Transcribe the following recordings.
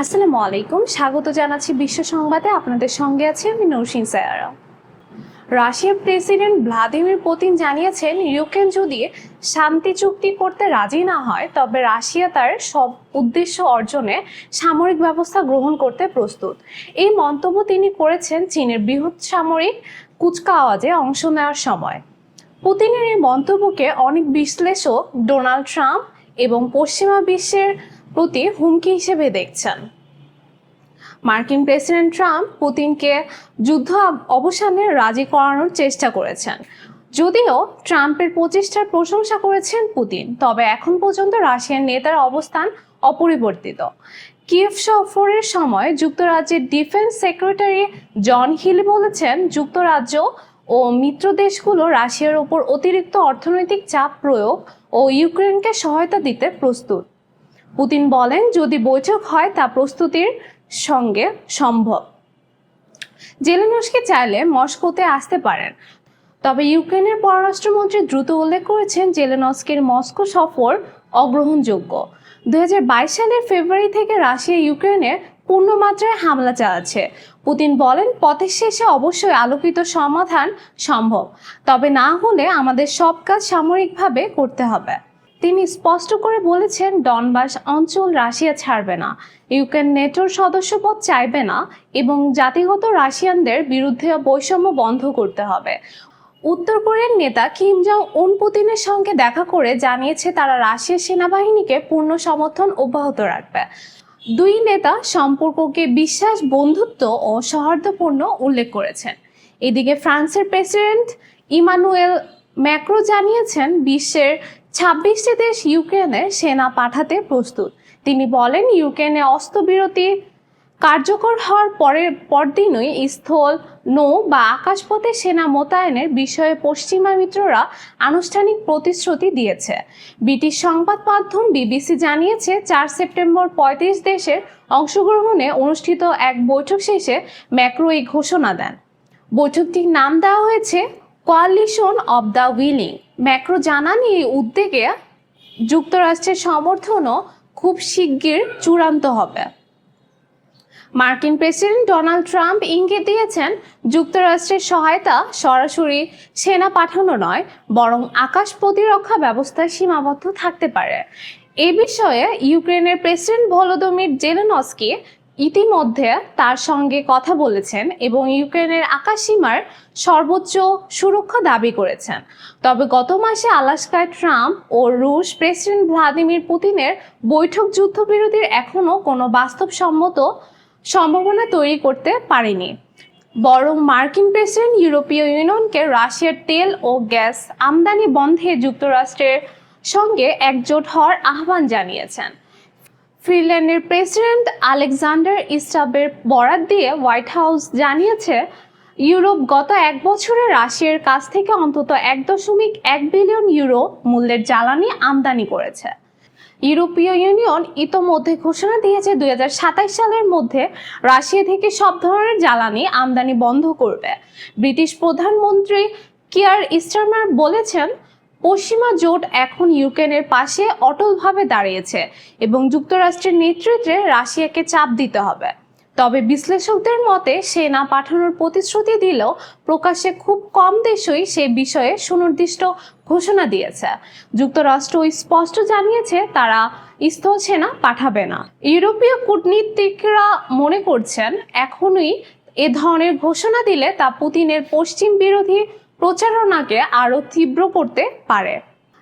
আসসালামু আলাইকুম। স্বাগত জানাচ্ছি বিশ্ব সংবাদে। আপনাদের সঙ্গে আছি আমি নৌসিন সায়ারা। রাশিয়ার প্রেসিডেন্ট ভ্লাদিমির পুতিন জানিয়েছেন, ইউক্রেন যদি শান্তি চুক্তি করতে রাজি না হয়, তবে রাশিয়া তার সব উদ্দেশ্য অর্জনে সামরিক ব্যবস্থা গ্রহণ করতে প্রস্তুত। এই মন্তব্য তিনি করেছেন চীনের বৃহৎ সামরিক কুচকাওয়াজে অংশ নেওয়ার সময়। পুতিনের এই মন্তব্যকে অনেক বিশ্লেষক ডোনাল্ড ট্রাম্প এবং পশ্চিমা বিশ্বের প্রতি হুমকি হিসেবে দেখছেন। মার্কিন প্রেসিডেন্ট ট্রাম্প পুতিনকে যুদ্ধ অবসানে রাজি করানোর চেষ্টা করেছেন। যদিও ট্রাম্পের প্রচেষ্টার প্রশংসা করেছেন পুতিন, তবে এখন পর্যন্ত রাশিয়ার নেতার অবস্থান অপরিবর্তিত। কিয়েভ সফরের সময় যুক্তরাজ্যের ডিফেন্স সেক্রেটারি জন হিল বলেছেন, যুক্তরাজ্য ও মিত্র দেশগুলো রাশিয়ার ওপর অতিরিক্ত অর্থনৈতিক চাপ প্রয়োগ ও ইউক্রেনকে সহায়তা দিতে প্রস্তুত। পুতিন বলেন, যদি বৈঠক হয় তা প্রস্তুতির সঙ্গে সম্ভব। জেলেনস্কি চাইলে মস্কোতে আসতে পারেন। তবে ইউক্রেনের পররাষ্ট্রমন্ত্রী দ্রুত উল্লেখ করেছেন জেলেনস্কির মস্কো সফর অগ্রহণযোগ্য। দু হাজার বাইশ সালের ফেব্রুয়ারি থেকে রাশিয়া, ইউক্রেনে পূর্ণমাত্রায় হামলা চালাচ্ছে। পুতিন বলেন পথের শেষে অবশ্যই আলোকিত সমাধান সম্ভব। তবে না হলে আমাদের সব কাজ সামরিকভাবে করতে হবে। তিনি স্পষ্ট করে বলেছেন, ডনবাস অঞ্চল রাশিয়া ছাড়বে না। ইউক্রেন নেটোর সদস্যপদ চাইবে না এবং জাতিগত রাশিয়ানদের বিরুদ্ধে বৈষম্য বন্ধ করতে হবে। উত্তর কোরিয়ার নেতা কিম জং উন পুতিনের সঙ্গে দেখা করে জানিয়েছে, তারা রাশিয়ার সেনাবাহিনীকে পূর্ণ সমর্থন অব্যাহত রাখবে। দুই নেতা সম্পর্ককে বিশ্বাস, বন্ধুত্ব ও সৌহার্দ্যপূর্ণ উল্লেখ করেছেন। এদিকে ফ্রান্সের প্রেসিডেন্ট ইমানুয়েল ম্যাক্রো জানিয়েছেন, বিশ্বের ছাব্বিশটি দেশ ইউক্রেনে সেনা পাঠাতে প্রস্তুত। তিনি বলেন, ইউক্রেনে অস্ত্রবিরতি কার্যকর হওয়ার পরের পরদিনই স্থল, নৌ বা আকাশপথে সেনা মোতায়েনের বিষয়ে পশ্চিমা মিত্ররা আনুষ্ঠানিক প্রতিশ্রুতি দিয়েছে। ব্রিটিশ সংবাদ মাধ্যম বিবিসি জানিয়েছে, চার সেপ্টেম্বর পঁয়ত্রিশ দেশের অংশগ্রহণে অনুষ্ঠিত এক বৈঠক শেষে ম্যাক্রো এই ঘোষণা দেন। বৈঠকটির নাম দেওয়া হয়েছে coalition of the willing Macron জানান এই উদ্যোগে যুক্তরাষ্ট্রের সমর্থনও খুব শিগগির চূড়ান্ত হবে। মার্কিন প্রেসিডেন্ট ডোনাল্ড ট্রাম্প ইঙ্গিত দিয়েছেন, যুক্তরাষ্ট্রের সহায়তা সরাসরি সেনা পাঠানো নয়, বরং আকাশ প্রতিরক্ষা ব্যবস্থায় সীমাবদ্ধ থাকতে পারে। এ বিষয়ে ইউক্রেনের প্রেসিডেন্ট ভলোদমির জেলেনস্কি ইতিমধ্যে তার সঙ্গে কথা বলেছেন এবং ইউক্রেনের আকাশ সীমার সর্বোচ্চ সুরক্ষা দাবি করেছেন। তবে গত মাসে আলাস্কায় ট্রাম্প ও রুশ প্রেসিডেন্ট ভ্লাদিমির পুতিনের বৈঠক যুদ্ধবিরতির এখনও কোনো বাস্তবসম্মত সম্ভাবনা তৈরি করতে পারেনি। বরং মার্কিন প্রেসিডেন্ট ইউরোপীয় ইউনিয়নকে রাশিয়ার তেল ও গ্যাস আমদানি বন্ধে যুক্তরাষ্ট্রের সঙ্গে একজোট হওয়ার আহ্বান জানিয়েছেন। ফিনল্যান্ডের প্রেসিডেন্ট আলেকজান্ডার ইস্টাবের বরাত দিয়ে হোয়াইট হাউস জানিয়েছে, ইউরোপ গত এক বছরে রাশিয়ার কাছ থেকে অন্তত এক দশমিক এক বিলিয়ন ইউরো মূল্যের জ্বালানি আমদানি করেছে। ইউরোপীয় ইউনিয়ন ইতোমধ্যে ঘোষণা দিয়েছে দু হাজার সাতাশ সালের মধ্যে রাশিয়া থেকে সব ধরনের জ্বালানি আমদানি বন্ধ করবে। ব্রিটিশ প্রধানমন্ত্রী কিয়ার স্টারমার বলেছেন পশ্চিমা জোট এখন ইউক্রেনের পাশে অটলভাবে দাঁড়িয়েছে এবং যুক্তরাষ্ট্রের নেতৃত্বে রাশিয়াকে চাপ দিতে হবে। তবে বিশ্লেষকদের মতে, সেনা পাঠানোর প্রতিশ্রুতি দিলেও প্রকাশ্যে খুব কম দেশই সে বিষয়ে সুনির্দিষ্ট ঘোষণা দিয়েছে। যুক্তরাষ্ট্র স্পষ্ট জানিয়েছে, তারা স্থল সেনা পাঠাবে না। ইউরোপীয় কূটনীতিকরা মনে করছেন, এখনই এ ধরনের ঘোষণা দিলে তা পুতিনের পশ্চিম বিরোধী প্রচারণাকে আরও তীব্র করতে পারে।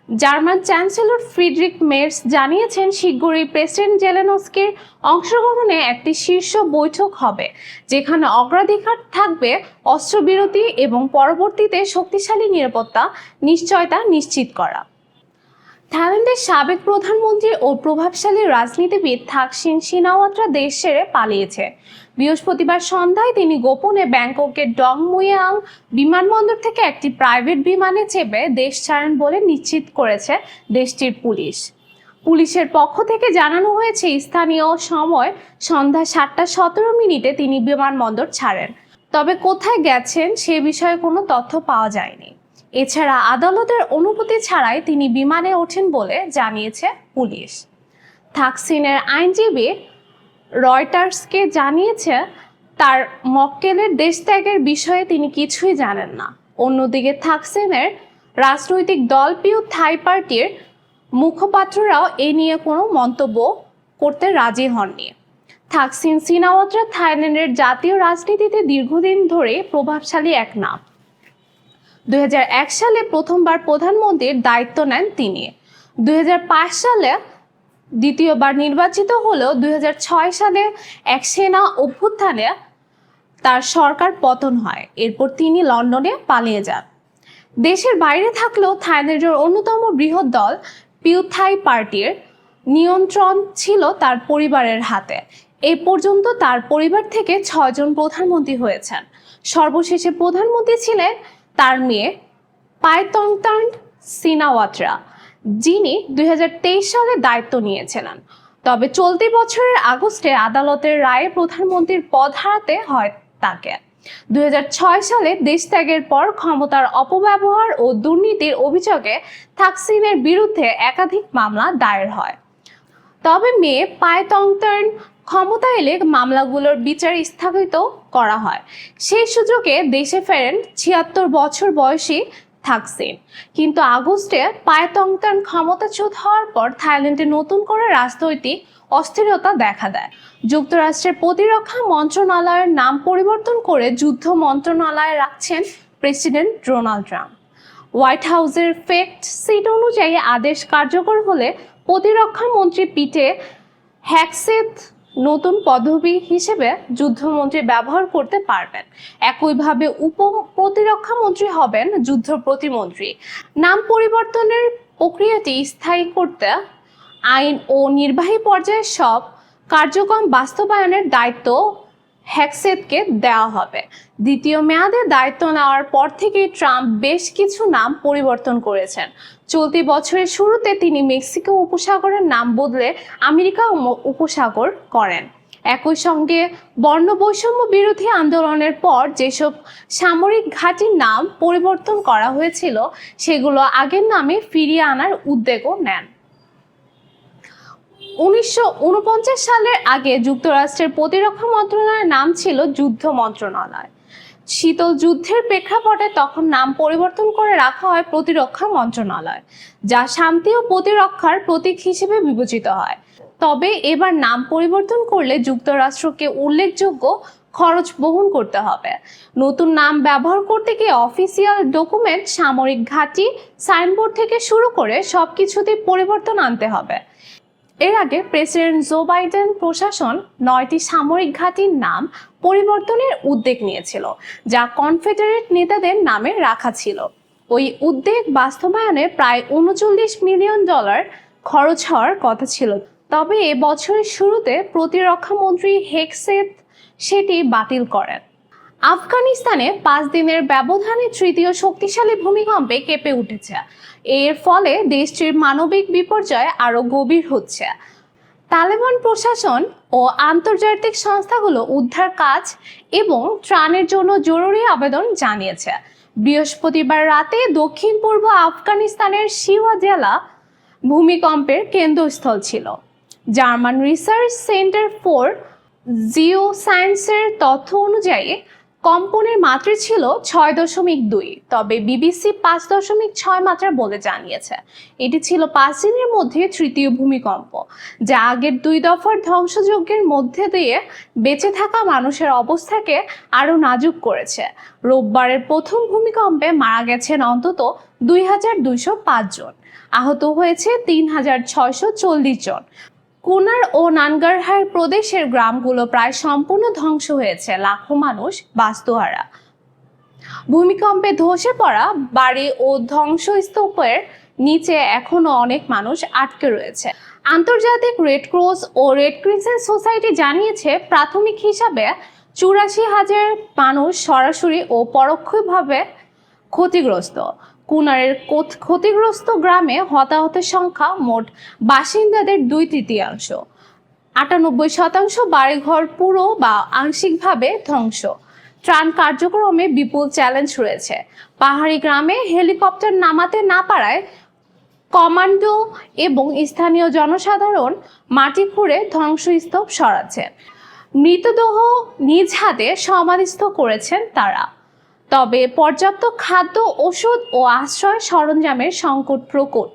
জার্মান চ্যান্সেলর ফ্রিডরিক মের্স জানিয়েছেন শীঘ্রই প্রেসিডেন্ট জেলেনস্কির অংশগ্রহণে একটি শীর্ষ বৈঠক হবে, যেখানে অগ্রাধিকার থাকবে অস্ত্রবিরতি এবং পরবর্তীতে শক্তিশালী নিরাপত্তা নিশ্চয়তা নিশ্চিত করা। থাইল্যান্ডের সাবেক প্রধানমন্ত্রী ও প্রভাবশালী রাজনীতিবিদ থাকসিন সিনাওয়াত্রা দেশ ছেড়ে পালিয়েছে। বৃহস্পতিবার সন্ধ্যায় তিনি গোপনে ব্যাংককের ডংমুয়াং বিমানবন্দর থেকে একটি প্রাইভেট বিমানে চেপে দেশ ছাড়েন বলে নিশ্চিত করেছে দেশটির পুলিশ। পুলিশের পক্ষ থেকে জানানো হয়েছে, স্থানীয় সময় সন্ধ্যা সাতটা সতেরো মিনিটে তিনি বিমানবন্দর ছাড়েন। তবে কোথায় গেছেন সে বিষয়ে কোনো তথ্য পাওয়া যায়নি। এছাড়া আদালতের অনুমতি ছাড়াই তিনি বিমানে ওঠেন বলে জানিয়েছে পুলিশ। থাকসিনের আইনজীবী রয়টার্সকে জানিয়েছে, তার মক্কেলের দেশ ত্যাগের বিষয়ে তিনি কিছুই জানেন না। অন্যদিকে থাকসিনের রাজনৈতিক দল পিউ থাই পার্টির মুখপাত্ররাও এ নিয়ে কোনো মন্তব্য করতে রাজি হননি। থাকসিন সিনাওয়াত্রা থাইল্যান্ডের জাতীয় রাজনীতিতে দীর্ঘদিন ধরে প্রভাবশালী এক নাম দুই হাজার এক সালে প্রথমবার প্রধানমন্ত্রীর দায়িত্ব নেন তিনি। দুই হাজার পাঁচ সালে দ্বিতীয়বার নির্বাচিত হলেও দুই সালে এক সেনা অভ্যুত্থানে তার সরকার পতন হয়। এরপর তিনি লন্ডনে পালিয়ে যান। দেশের বাইরে থাকলেও থাইল্যান্ডের অন্যতম বৃহৎ দল পিউথাই পার্টির নিয়ন্ত্রণ ছিল তার পরিবারের হাতে। এই পর্যন্ত তার পরিবার থেকে ছয়জন প্রধানমন্ত্রী হয়েছেন। সর্বশেষে প্রধানমন্ত্রী ছিলেন তার মেয়ে পায়তংতান সিনাওয়াত্রা। যিনি দুই হাজার তেইশ সালে দায়িত্ব নিয়েছিলেন। তবে চলতি বছরের আগস্টে আদালতের রায়ে প্রধানমন্ত্রীর পদ হারাতে হয় তাকে। দুই হাজার ছয় সালে দেশ ত্যাগের পর ক্ষমতার অপব্যবহার ও দুর্নীতির অভিযোগে থাকসিনের বিরুদ্ধে একাধিক মামলা দায়ের হয়। তবে মেয়ে পায়তংতার্ন ক্ষমতা এলে মামলাগুলোর বিচার স্থগিত করা হয়। সেই সুযোগে দেশে ফেরেন ছিয়াত্তর বছর বয়সী থাকসিন কিন্তু আগস্টে পায়তংতান ক্ষমতাচ্যুত হওয়ার পর থাইল্যান্ডে নতুন করে রাজনৈতিক অস্থিরতা দেখা দেয়। যুক্তরাষ্ট্রের প্রতিরক্ষা মন্ত্রণালয়ের নাম পরিবর্তন করে যুদ্ধ মন্ত্রণালয়ে রাখছেন প্রেসিডেন্ট ডোনাল্ড ট্রাম্প। হোয়াইট হাউসের ফেক্ট সিট অনুযায়ী আদেশ কার্যকর হলে প্রতিরক্ষা মন্ত্রী পিটে হ্যাকসেথ নতুন পদবি হিসেবে যুদ্ধমন্ত্রী ব্যবহার করতে পারবেন। একইভাবে উপ প্রতিরক্ষা মন্ত্রী হবেন যুদ্ধ প্রতিমন্ত্রী। নাম পরিবর্তনের প্রক্রিয়াটি স্থায়ী করতে আইন ও নির্বাহী পর্যায়ের সব কার্যক্রম বাস্তবায়নের দায়িত্ব হ্যাকসেতকে দেওয়া হবে। দ্বিতীয় মেয়াদে দায়িত্ব নেওয়ার পর থেকে ট্রাম্প বেশ কিছু নাম পরিবর্তন করেছেন। চলতি বছরের শুরুতে তিনি মেক্সিকো উপসাগরের নাম বদলে আমেরিকা উপসাগর করেন। একই সঙ্গে বর্ণ বৈষম্য বিরোধী আন্দোলনের পর যেসব সামরিক ঘাঁটির নাম পরিবর্তন করা হয়েছিল, সেগুলো আগের নামে ফিরিয়ে আনার উদ্যোগও নেন। উনিশশো উনপঞ্চাশ সালের আগে যুক্তরাষ্ট্রের প্রতিরক্ষা মন্ত্রণালয়ের নাম ছিল যুদ্ধ মন্ত্রণালয়। শীতল যুদ্ধের প্রেক্ষাপটে তখন নাম পরিবর্তন করে রাখা হয় প্রতিরক্ষা মন্ত্রণালয়, যা শান্তি ও প্রতিরক্ষার প্রতীক হিসেবে বিবেচিত হয়। তবে এবার নাম পরিবর্তন করলে যুক্তরাষ্ট্রকে উল্লেখযোগ্য খরচ বহন করতে হবে। নতুন নাম ব্যবহার করতে গিয়ে অফিসিয়াল ডকুমেন্ট, সামরিক ঘাঁটি, সাইনবোর্ড থেকে শুরু করে সবকিছুতে পরিবর্তন আনতে হবে। এর আগে প্রেসিডেন্ট জো বাইডেন প্রশাসন নয়টি সামরিক ঘাঁটির নাম পরিবর্তনের উদ্যোগ নিয়েছিল, যা কনফেডারেট নেতাদের নামে রাখা ছিল। ওই উদ্যোগ বাস্তবায়নে প্রায় উনচল্লিশ মিলিয়ন ডলার খরচ হওয়ার কথা ছিল। তবে এ বছরের শুরুতে প্রতিরক্ষা মন্ত্রী হেকসেত সেটি বাতিল করেন। আফগানিস্তানে পাঁচ দিনের ব্যবধানে তৃতীয় শক্তিশালী ভূমিকম্পে কেঁপে উঠেছে। এর ফলে দেশটির মানবিক বিপর্যয় আরও গভীর হচ্ছে। তালেবান প্রশাসন ও আন্তর্জাতিক সংস্থাগুলো উদ্ধার কাজ এবং ত্রাণের জন্য জরুরি আবেদন জানিয়েছে। বৃহস্পতিবার রাতে দক্ষিণ পূর্ব আফগানিস্তানের শিওয়া জেলা ভূমিকম্পের কেন্দ্রস্থল ছিল। জার্মান রিসার্চ সেন্টার ফর জিও সায়েন্সের তথ্য অনুযায়ী কম্পনের মাত্রা ছিল ছয় দশমিক দুই, তবে বিবিসি পাঁচ দশমিক ছয় মাত্রা বলে জানিয়েছে। এটি ছিল পাঁচ দিনের মধ্যে তৃতীয় ভূমিকম্প যা আগের দুই দফার ধ্বংসযজ্ঞের মধ্যে দিয়ে বেঁচে থাকা মানুষের অবস্থাকে আরও নাজুক করেছে। রোববারের প্রথম ভূমিকম্পে মারা গেছেন অন্তত দুই হাজার দুইশো পাঁচ জন, আহত হয়েছে তিন হাজার ছয়শো চল্লিশ জন। কুনার ও নানগারহার প্রদেশের গ্রামগুলো প্রায় সম্পূর্ণ ধ্বংস হয়েছে, লাখো মানুষ বাস্তুহারা। ভূমিকম্পে ধসে পড়া বাড়ি ও ধ্বংসস্তূপের নিচে এখনও অনেক মানুষ আটকে রয়েছে। আন্তর্জাতিক রেড ক্রস ও রেড ক্রিসেন্ট সোসাইটি জানিয়েছে, প্রাথমিক হিসাবে চুরাশি হাজার মানুষ সরাসরি ও পরোক্ষভাবে ক্ষতিগ্রস্ত। কুনারের ক্ষতিগ্রস্ত গ্রামে হতাহতের সংখ্যা মোট বাসিন্দাদের দুই তৃতীয়াংশ। আটানব্বই শতাংশ বাড়িঘর পুরো বা আংশিকভাবে ধ্বংস। ত্রাণ কার্যক্রমে বিপুল চ্যালেঞ্জ রয়েছে। পাহাড়ি গ্রামে হেলিকপ্টার নামাতে না পারায় কমান্ডো এবং স্থানীয় জনসাধারণ মাটি খুঁড়ে ধ্বংসস্তূপ সরাচ্ছেন মৃতদেহ নিজ হাতে সমাধিস্থ করেছেন তারা। তবে পর্যাপ্ত খাদ্য, ওষুধ ও আশ্রয় সরঞ্জামের সংকট প্রকট।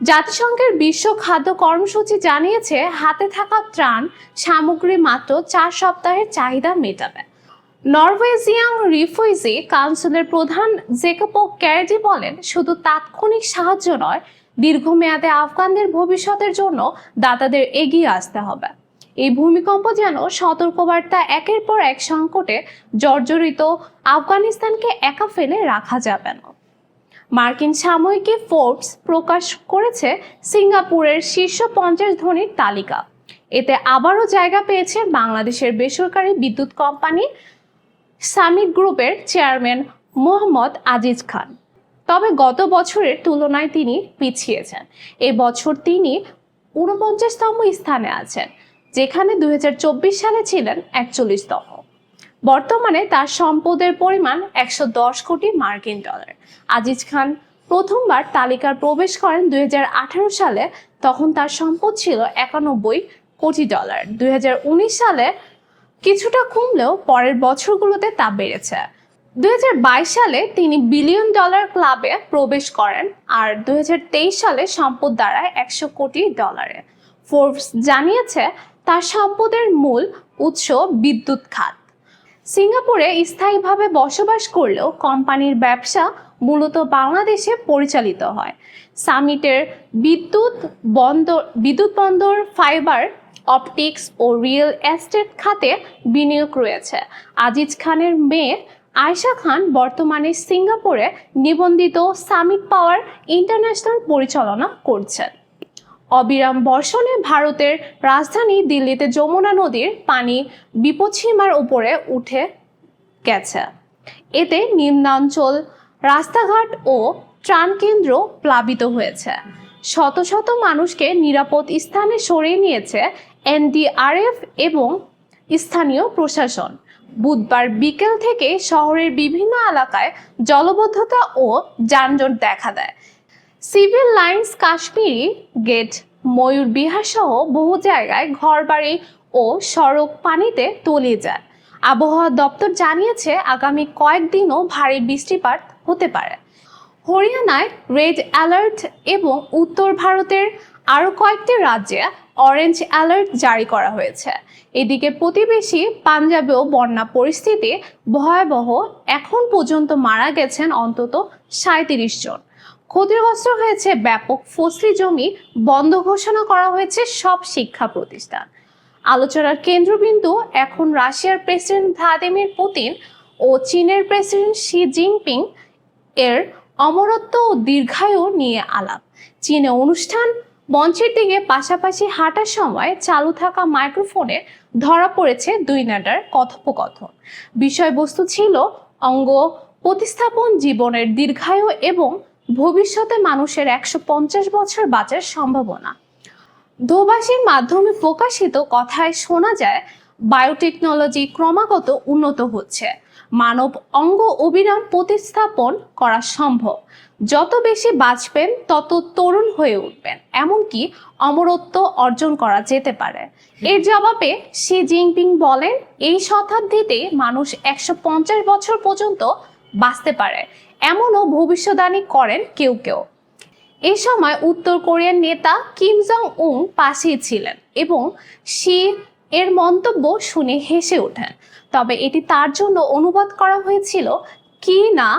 জাতিসংঘের বিশ্ব খাদ্য কর্মসূচি জানিয়েছে, হাতে থাকা ত্রাণ সামগ্রী মাত্র চার সপ্তাহের চাহিদা মেটাবে। নরওয়েজিয়াং রিফিউজি কাউন্সিলের প্রধান জেকপো ক্যারেজি বলেন, শুধু তাৎক্ষণিক সাহায্য নয়, দীর্ঘমেয়াদে আফগানদের ভবিষ্যতের জন্য দাতাদের এগিয়ে আসতে হবে। এই ভূমিকম্প যেন সতর্কবার্তা একের পর এক সংকটে জর্জরিত। আফগানিস্তানকে একা ফেলে রাখা যাবে না। মার্কিন সাময়িকী ফোর্বস প্রকাশ করেছে সিঙ্গাপুরের শীর্ষ পঞ্চাশ ধনীর তালিকা। এতে আবারও জায়গা পেয়েছে বাংলাদেশের বেসরকারি বিদ্যুৎ কোম্পানি সামিট গ্রুপের চেয়ারম্যান মোহাম্মদ আজিজ খান। তবে গত বছরের তুলনায় তিনি পিছিয়েছেন এ বছর তিনি ঊনপঞ্চাশতম স্থানে আছেন। যেখানে দুই হাজার চব্বিশ সালে ছিলেন একচল্লিশ একচল্লিশতম বর্তমানে তার সম্পদের পরিমাণ একশো দশ কোটি মার্কিন ডলার। আজিজ খান প্রথমবার তালিকার প্রবেশ করেন দু হাজার আঠারো সালে, তখন তার সম্পদ ছিল একানব্বই কোটি ডলার। দু হাজার উনিশ সালে কিছুটা কমলেও পরের বছরগুলোতে তা বেড়েছে। দুই হাজার বাইশ সালে তিনি বিলিয়ন ডলার ক্লাবে প্রবেশ করেন আর দুই হাজার তেইশ সালে সম্পদ দাঁড়ায় একশো কোটি ডলারে। ফোর্বস জানিয়েছে তার সম্পদের মূল উৎস বিদ্যুৎ খাত। সিঙ্গাপুরে স্থায়ীভাবে বসবাস করলেও কোম্পানির ব্যবসা মূলত বাংলাদেশে পরিচালিত হয়। সামিটের বিদ্যুৎ বন্দর বিদ্যুৎ বন্দর, ফাইবার, অপটিক্স ও রিয়েল এস্টেট খাতে বিনিয়োগ রয়েছে। আজিজ খানের মেয়ে আয়শা খান বর্তমানে সিঙ্গাপুরে নিবন্ধিত সামিট পাওয়ার ইন্টারন্যাশনাল পরিচালনা করছেন। অবিরাম বর্ষণে ভারতের রাজধানী দিল্লিতে যমুনা নদীর পানি বিপদসীমার উপরে উঠে গেছে। এতে নিম্নাঞ্চল, রাস্তাঘাট ও ত্রাণ কেন্দ্র প্লাবিত হয়েছে। শত শত মানুষকে নিরাপদ স্থানে সরিয়ে নিয়েছে এনডিআরএফ এবং স্থানীয় প্রশাসন। বুধবার বিকেল থেকে শহরের বিভিন্ন এলাকায় জলবদ্ধতা ও যানজট দেখা দেয়। Civil lines Kashmiri, gate, Mayur Vihar সহ বহু জায়গায় ঘরবাড়ি ও সড়ক পানিতে তলিয়ে যায়। আবহাওয়া দপ্তর জানিয়েছে, আগামী কয়েকদিনও ভারী বৃষ্টিপাত হতে পারে। হরিয়ানায় রেড অ্যালার্ট এবং উত্তর ভারতের আরও কয়েকটি রাজ্যে অরেঞ্জ অ্যালার্ট জারি করা হয়েছে। এদিকে প্রতিবেশী পাঞ্জাবেও বন্যা পরিস্থিতি ভয়াবহ এখন পর্যন্ত মারা গেছেন অন্তত সাঁত্রিশ জন। ক্ষতিগ্রস্ত হয়েছে ব্যাপক ফসলি জমি বন্ধ ঘোষণা করা হয়েছে সব শিক্ষা প্রতিষ্ঠান। আলোচনার কেন্দ্রবিন্দু এখন রাশিয়ার প্রেসিডেন্ট ভ্লাদিমির পুতিন ও চীনের প্রেসিডেন্ট শি জিনপিং এর অমরত্ব ও দীর্ঘায়ু নিয়ে আলাপ। চীনে অনুষ্ঠান মঞ্চের দিকে পাশাপাশি হাঁটার সময় চালু থাকা মাইক্রোফোনে ধরা পড়েছে দুই নাডার কথোপকথন। বিষয়বস্তু ছিল অঙ্গ প্রতিস্থাপন জীবনের দীর্ঘায়ু এবং ভবিষ্যতে মানুষের একশো পঞ্চাশ বছর বাঁচার সম্ভাবনা। দোভাষীর মাধ্যমে প্রকাশিত কথায় শোনা যায়, বায়োটেকনোলজি ক্রমাগত উন্নত হচ্ছে। মানব অঙ্গ অবিরাম প্রতিস্থাপন করা সম্ভব। যত বেশি বাঁচবেন, তত তরুণ হয়ে উঠবেন। এমনকি অমরত্ব অর্জন করা যেতে পারে। এর জবাবে শি জিনপিং বলেন, এই শতাব্দীতে মানুষ একশো পঞ্চাশ বছর পর্যন্ত বাঁচতে পারে। এমনও ভবিষ্যদ্বাণী করেন কেউ কেউ। এ সময় উত্তর কোরিয়ার নেতা কিম জং উং পাশেই ছিলেন এবং শি এর মন্তব্য শুনে হেসে ওঠেন। তবে এটি তার জন্য অনুবাদ করা হয়েছিল কি না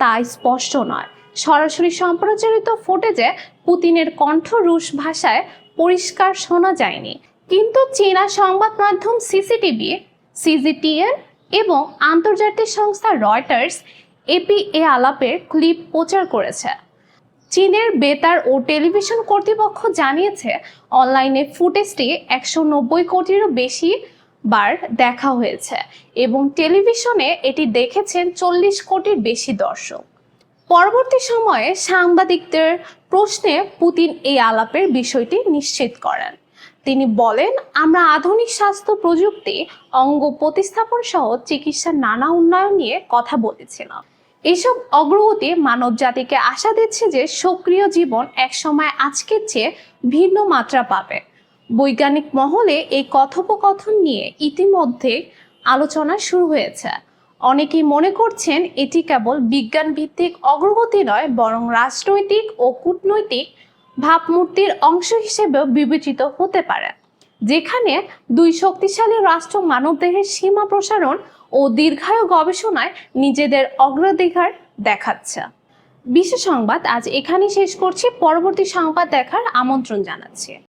তা স্পষ্ট নয়। সরাসরি সম্প্রচারিত ফুটেজে পুতিনের কণ্ঠ রুশ ভাষায় পরিষ্কার শোনা যায়নি। কিন্তু চীনা সংবাদ মাধ্যম সিসিটিভি সিজিটিএন এবং আন্তর্জাতিক সংস্থা রয়টার্স এপি এ আলাপের ক্লিপ প্রচার করেছে। চীনের বেতার ও টেলিভিশন কর্তৃপক্ষ জানিয়েছে, অনলাইনে ফুটেজটি একশো নব্বই কোটিরও বেশি বার দেখা হয়েছে এবং টেলিভিশনে এটি দেখেছেন চল্লিশ কোটির বেশি দর্শক। পরবর্তী সময়ে সাংবাদিকদের প্রশ্নে পুতিন এই আলাপের বিষয়টি নিশ্চিত করেন। তিনি বলেন, আমরা আধুনিক স্বাস্থ্য প্রযুক্তি, অঙ্গ প্রতিস্থাপন সহ চিকিৎসার নানা উন্নয়ন নিয়ে কথা বলেছিলাম। এসব অগ্রগতি মানব জাতিকে আশা দিচ্ছে যে সক্রিয় জীবন একসময় আজকের চেয়ে ভিন্ন মাত্রা পাবে। বৈজ্ঞানিক মহলে এই কথোপকথন নিয়ে ইতিমধ্যে আলোচনা শুরু হয়েছে। অনেকেই মনে করছেন, এটি কেবল বিজ্ঞান ভিত্তিক অগ্রগতি নয়, বরং রাজনৈতিক ও কূটনৈতিক ভাবমূর্তির অংশ হিসেবেও বিবেচিত হতে পারে, যেখানে দুই শক্তিশালী রাষ্ট্র মানবদেহের সীমা প্রসারণ ও দীর্ঘায়ু গবেষণায় নিজেদের অগ্রাধিকার দেখাচ্ছে। বিশ্ব সংবাদ আজ এখানেই শেষ করছি। পরবর্তী সংবাদ দেখার আমন্ত্রণ জানাচ্ছি।